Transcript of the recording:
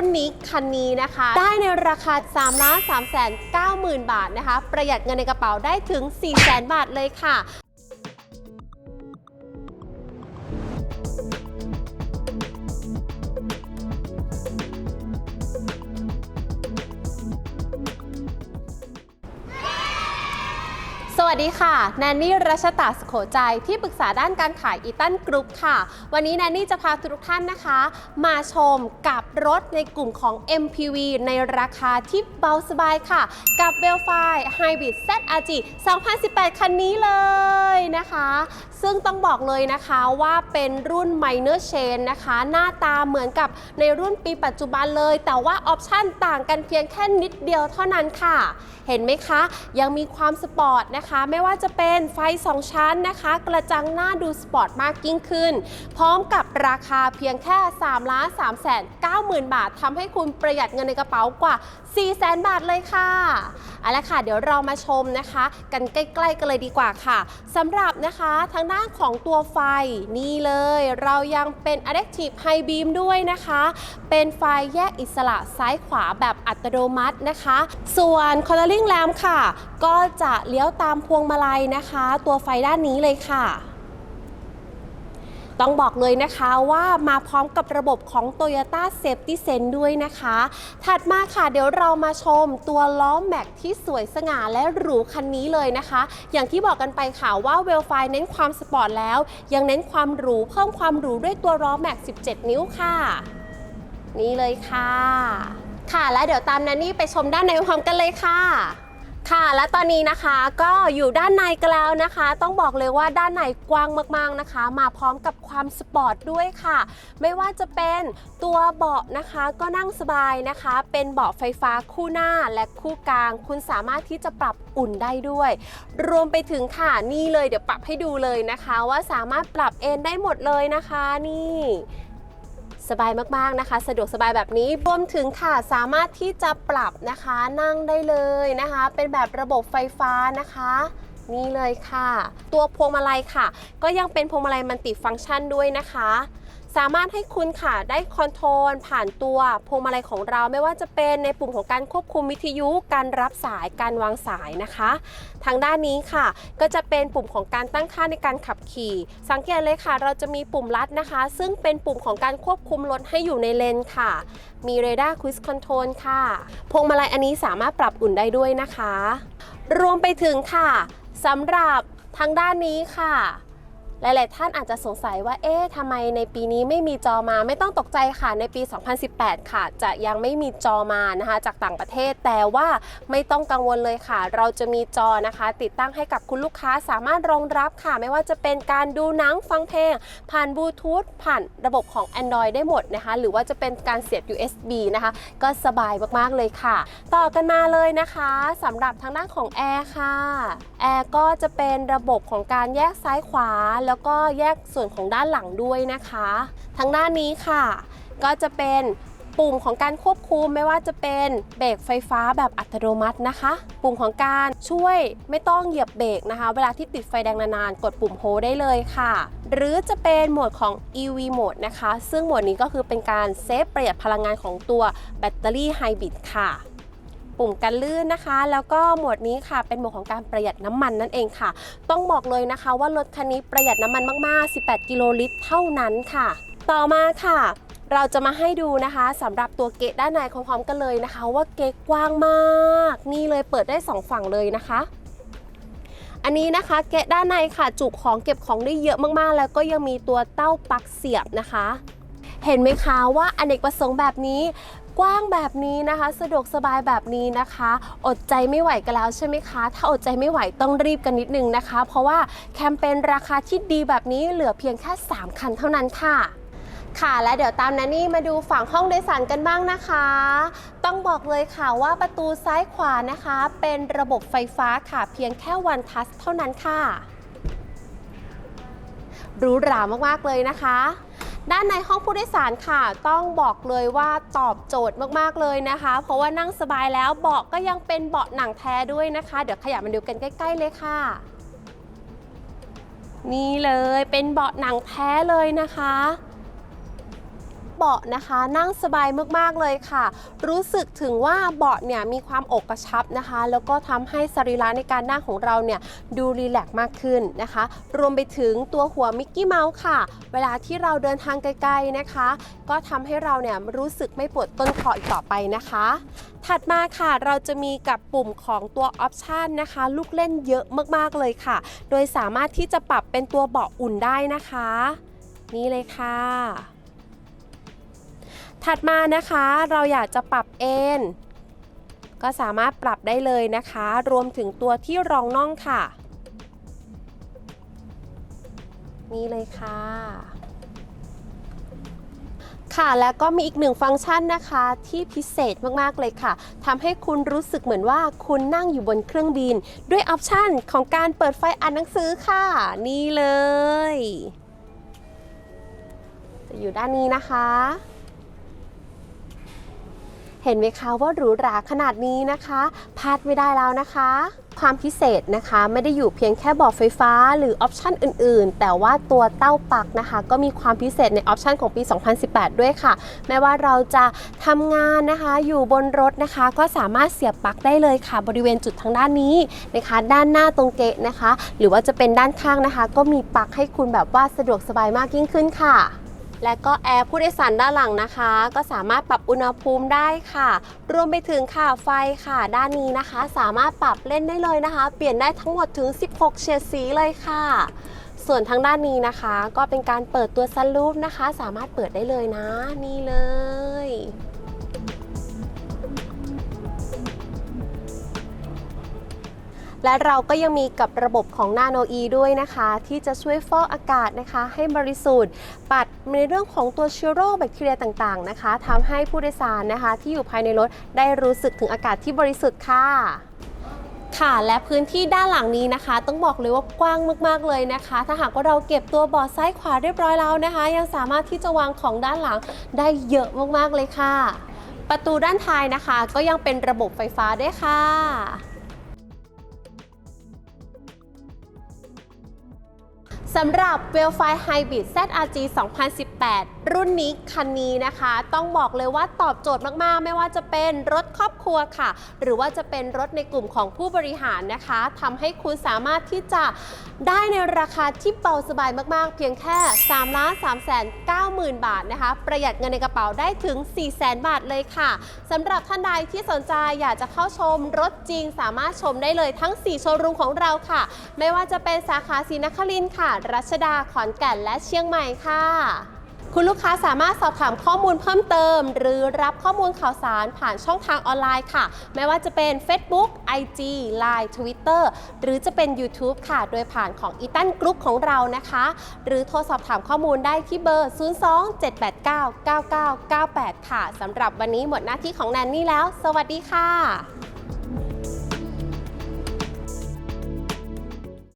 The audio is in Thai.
รุ่นนี้คันนี้นะคะ ได้ในราคา3ล้าน3แสน9หมื่นบาทนะคะ ประหยัดเงินในกระเป๋าได้ถึง4แสนบาทเลยค่ะ วัสดีค่ะ แนนนี่รัชตาสโขใจที่ปรึกษาด้านการขายอีตันกรุ๊ปค่ะ วันนี้แนนนี่จะพาทุกท่านนะคะ มาชมกับรถในกลุ่มของ MPV ในราคาที่เบาสบายค่ะ กับเวลไฟ Hybrid ZRG 2018 คันนี้เลยนะคะ ซึ่งต้องบอกเลยนะคะว่าเป็นรุ่น Minor Chain นะคะ หน้าตาเหมือนกับในรุ่นปีปัจจุบันเลย แต่ว่าออปชั่นต่างกันเพียงแค่นิดเดียวเท่านั้นค่ะ เห็นไหมคะ ยังมีความสปอร์ตนะคะไม่ว่าจะเป็นไฟ 2 ชั้นนะคะ กระจังหน้าดูสปอร์ตมากยิ่งขึ้น พร้อมกับราคาเพียงแค่3ล้าน3แสน9หมื่นบาททำให้คุณประหยัดเงินในกระเป๋ากว่า 4 แสนบาทเลยค่ะเอาละค่ะ เดี๋ยวเรามาชมนะคะ กันใกล้ ๆ กันเลยดีกว่าค่ะสำหรับนะคะทางด้านของตัวไฟนี่เลย เรายังเป็น Adaptive High Beam ด้วยนะคะ เป็นไฟแยกอิสระซ้ายขวาแบบอัตโนมัตินะคะ ส่วน Cornering Lamp ค่ะ ก็จะเลี้ยวตามพวงมาลัยนะคะ ตัวไฟด้านนี้เลยค่ะ ต้องบอกเลยนะคะว่ามาพร้อมกับระบบของ Toyota Safety Sense ด้วยนะคะ ถัดมาค่ะเดี๋ยวเรามาชมตัวล้อแม็กที่สวยสง่าและหรูคันนี้เลยนะคะ อย่างที่บอกกันไปค่ะว่าเวลไฟเน้นความสปอร์ตแล้ว ยังเน้นความหรูเพิ่มความหรูด้วยตัวล้อแม็ก 17 นิ้วค่ะ นี่เลยค่ะค่ะ และเดี๋ยวตามนันนี่ไปชมด้านในพร้อมกันเลยค่ะ ค่ะ และตอนนี้นะคะก็อยู่ด้านในกันแล้วนะคะ ต้องบอกเลยว่าด้านในกว้างมากๆนะคะ มาพร้อมกับความสปอร์ตด้วยค่ะ ไม่ว่าจะเป็นตัวเบาะนะคะก็นั่งสบายนะคะ เป็นเบาะไฟฟ้าคู่หน้าและคู่กลาง คุณสามารถที่จะปรับอุ่นได้ด้วย รวมไปถึงค่ะนี่เลยเดี๋ยวปรับให้ดูเลยนะคะ ว่าสามารถปรับเอนได้หมดเลยนะคะนี่ สบายมากๆนะคะ สะดวกสบายแบบนี้รวมถึงค่ะสามารถที่จะปรับนะคะนั่งได้เลยนะคะ เป็นแบบระบบไฟฟ้านะคะนี่เลยค่ะ ตัวพวงมาลัยค่ะ ก็ยังเป็นพวงมาลัยมันติฟังก์ชันด้วยนะคะ สามารถให้คุณค่ะได้คอนโทรลผ่านตัวพวงมาลัยของเราไม่ว่าจะเป็นในปุ่มของการควบคุมวิทยุ การรับสายการวางสายนะคะ ทางด้านนี้ค่ะ ก็จะเป็นปุ่มของการตั้งค่าในการขับขี่ สังเกตเลยค่ะ เราจะมีปุ่มลัดนะคะ ซึ่งเป็นปุ่มของการควบคุมรถให้อยู่ในเลนค่ะ มีเรดาร์ค i ิ c คอนโทรลค่ะพวงมาลัยอันนี้สามารถปรับอุ่นได้ด้วยนะคะ รวมไปถึงค่ะสำหรับทางด้านนี้ค่ะ หลาย ๆ ท่านอาจจะสงสัยว่า เอ๊ะทำไมในปีนี้ไม่มีจอมา ไม่ต้องตกใจค่ะ ในปี 2018 ค่ะ จะยังไม่มีจอมานะคะ จากต่างประเทศ แต่ว่าไม่ต้องกังวลเลยค่ะ เราจะมีจอนะคะ ติดตั้งให้กับคุณลูกค้าสามารถรองรับค่ะ ไม่ว่าจะเป็นการดูหนัง ฟังเพลง ผ่านบลูทูธ ผ่านระบบของ Android ได้หมดนะคะ หรือว่าจะเป็นการเสียบ USB นะคะ ก็สบายมาก ๆ เลยค่ะ ต่อกันมาเลยนะคะสำหรับทางด้านของแอร์ค่ะ แอร์ก็จะเป็นระบบของการแยกซ้ายขวาแล้วก็แยกส่วนของด้านหลังด้วยนะคะ ทางด้านนี้ค่ะ ก็จะเป็นปุ่มของการควบคุมไม่ว่าจะเป็นเบรกไฟฟ้าแบบอัตโนมัตินะคะ ปุ่มของการช่วยไม่ต้องเหยียบเบรกนะคะ เวลาที่ติดไฟแดงนานๆ กดปุ่มโฮได้เลยค่ะ หรือจะเป็นโหมดของ EV โหมดนะคะ ซึ่งโหมดนี้ก็คือเป็นการเซฟประหยัดพลังงานของตัวแบตเตอรี่ไฮบริดค่ะ ปุ่มกันลื่นนะคะ แล้วก็โหมดนี้ค่ะ เป็นโหมดของการประหยัดน้ำมันนั่นเองค่ะ ต้องบอกเลยนะคะว่ารถคันนี้ประหยัดน้ำมันมากๆ 18 กิโลลิตรเท่านั้นค่ะ ต่อมาค่ะเราจะมาให้ดูนะคะสำหรับตัวเกะด้านในพร้อมๆกันเลยนะคะ ว่าเกะกว้างมาก นี่เลยเปิดได้ 2 ฝั่งเลยนะคะ อันนี้นะคะเกะด้านในค่ะ จุของเก็บของได้เยอะมากๆ แล้วก็ยังมีตัวเต้าปลั๊กเสียบนะคะ เห็นไหมคะว่าอเนกประสงค์แบบนี้ กว้างแบบนี้นะคะ สะดวกสบายแบบนี้นะคะ อดใจไม่ไหวกันแล้วใช่ไหมคะ ถ้าอดใจไม่ไหวต้องรีบกันนิดนึงนะคะ เพราะว่าแคมเปญราคาที่ดีแบบนี้เหลือเพียงแค่ 3 คันเท่านั้นค่ะค่ะและเดี๋ยวตามนันนี่มาดูฝั่งห้องโดยสารกันบ้างนะคะ ต้องบอกเลยค่ะว่าประตูซ้ายขวานะคะ เป็นระบบไฟฟ้าค่ะเพียงแค่วันทัชเท่านั้นค่ะหรูหรามากๆเลยนะคะ ด้านในห้องผู้โดยสารค่ะ ต้องบอกเลยว่าตอบโจทย์มากๆเลยนะคะ เพราะว่านั่งสบายแล้วเบาะก็ยังเป็นเบาะหนังแท้ด้วยนะคะ เดี๋ยวขยับมาดูกันใกล้ ๆ เลยค่ะ นี่เลยเป็นเบาะหนังแท้เลยนะคะ เบาะนะคะ นั่งสบายมากๆเลยค่ะ รู้สึกถึงว่าเบาะเนี่ยมีความอกกระชับนะคะ แล้วก็ทำให้สรีระในการนั่งของเราเนี่ยดูรีแลกซ์มากขึ้นนะคะ รวมไปถึงตัวหัวมิกกี้เมาส์ค่ะ เวลาที่เราเดินทางไกลๆนะคะ ก็ทำให้เราเนี่ยรู้สึกไม่ปวดต้นคออีกต่อไปนะคะ ถัดมาค่ะเราจะมีกับปุ่มของตัวออปชันนะคะ ลูกเล่นเยอะมากๆเลยค่ะ โดยสามารถที่จะปรับเป็นตัวเบาะอุ่นได้นะคะ นี่เลยค่ะ ถัดมานะคะเราอยากจะปรับเอ็นก็สามารถปรับได้เลยนะคะ รวมถึงตัวที่รองน่องค่ะ นี่เลยค่ะ ค่ะแล้วก็มีอีกหนึ่งฟังก์ชันนะคะที่พิเศษมากๆเลยค่ะทำให้คุณรู้สึกเหมือนว่าคุณนั่งอยู่บนเครื่องบิน ด้วยออปชันของการเปิดไฟอ่านหนังสือค่ะ นี่เลย จะอยู่ด้านนี้นะคะ เห็นไหมคะว่าหรูหราขนาดนี้นะคะพลาดไม่ได้แล้วนะคะ ความพิเศษนะคะไม่ได้อยู่เพียงแค่เบาะไฟฟ้าหรือออปชันอื่นๆ แต่ว่าตัวเต้าปักนะคะ ก็มีความพิเศษในออปชันของปี 2018 ด้วยค่ะ แม้ว่าเราจะทำงานนะคะ อยู่บนรถนะคะ ก็สามารถเสียบปลั๊กได้เลยค่ะ บริเวณจุดทางด้านนี้นะคะ ด้านหน้าตรงเกะนะคะ หรือว่าจะเป็นด้านข้างนะคะ ก็มีปลั๊กให้คุณแบบว่าสะดวกสบายมากยิ่งขึ้นค่ะ และก็แอร์ผู้โดยสารด้านหลังนะคะ ก็สามารถปรับอุณหภูมิได้ค่ะ รวมไปถึงค่ะไฟค่ะ ด้านนี้นะคะ สามารถปรับเล่นได้เลยนะคะ เปลี่ยนได้ทั้งหมดถึง 16 เฉดสีเลยค่ะ ส่วนทางด้านนี้นะคะ ก็เป็นการเปิดตัวซันรูฟนะคะ สามารถเปิดได้เลยนะ นี่เลย และเราก็ยังมีกับระบบของ Nano E ด้วยนะคะ ที่จะช่วยฟอกอากาศนะคะ ให้บริสุทธิ์ ปัดในเรื่องของตัวเชื้อโรคแบคทีเรียต่างๆนะคะทำให้ผู้โดยสารนะคะ ที่อยู่ภายในรถได้รู้สึกถึงอากาศที่บริสุทธิ์ค่ะค่ะและพื้นที่ด้านหลังนี้นะคะ ต้องบอกเลยว่ากว้างมากๆเลยนะคะ ถ้าหากว่าเราเก็บตัวเบาะซ้ายขวาเรียบร้อยแล้วนะคะ ยังสามารถที่จะวางของด้านหลังได้เยอะมากๆเลยค่ะ ประตูด้านท้ายนะคะ ก็ยังเป็นระบบไฟฟ้าด้วยค่ะำหรับ w e l f i Hybrid ZRG 2018 รุ่นนี้คันนี้นะคะ ต้องบอกเลยว่าตอบโจทย์มากๆ ไม่ว่าจะเป็นรถครอบครัวค่ะ หรือว่าจะเป็นรถในกลุ่มของผู้บริหารนะคะทำให้คุณสามารถที่จะได้ในราคาที่เบาสบายมากๆ เพียงแค่3 3 9 0 0 0 0บาทนะคะ ประหยัดเงินในกระเป๋าได้ถึง4 0 0 0 0 0บาทเลยค่ะสำหรับท่านใดที่สนใจอยากจะเข้าชมรถจริงสามารถชมได้เลยทั้ง 4 โชว์รูมของเราค่ะ ไม่ว่าจะเป็นสาขาศรีนครินทร์ค่ะรัชดาขอนแก่นและเชียงใหม่ค่ะ คุณลูกค้าสามารถสอบถามข้อมูลเพิ่มเติม หรือรับข้อมูลข่าวสารผ่านช่องทางออนไลน์ค่ะ ไม่ว่าจะเป็น Facebook IG Line Twitter หรือจะเป็น YouTube ค่ะ โดยผ่านของ e t a n Group ของเรานะคะ หรือโทรสอบถามข้อมูลได้ที่เบอร์ 027899998 ค่ะสำหรับวันนี้หมดหน้าที่ของแนนนี่แล้ว สวัสดีค่ะ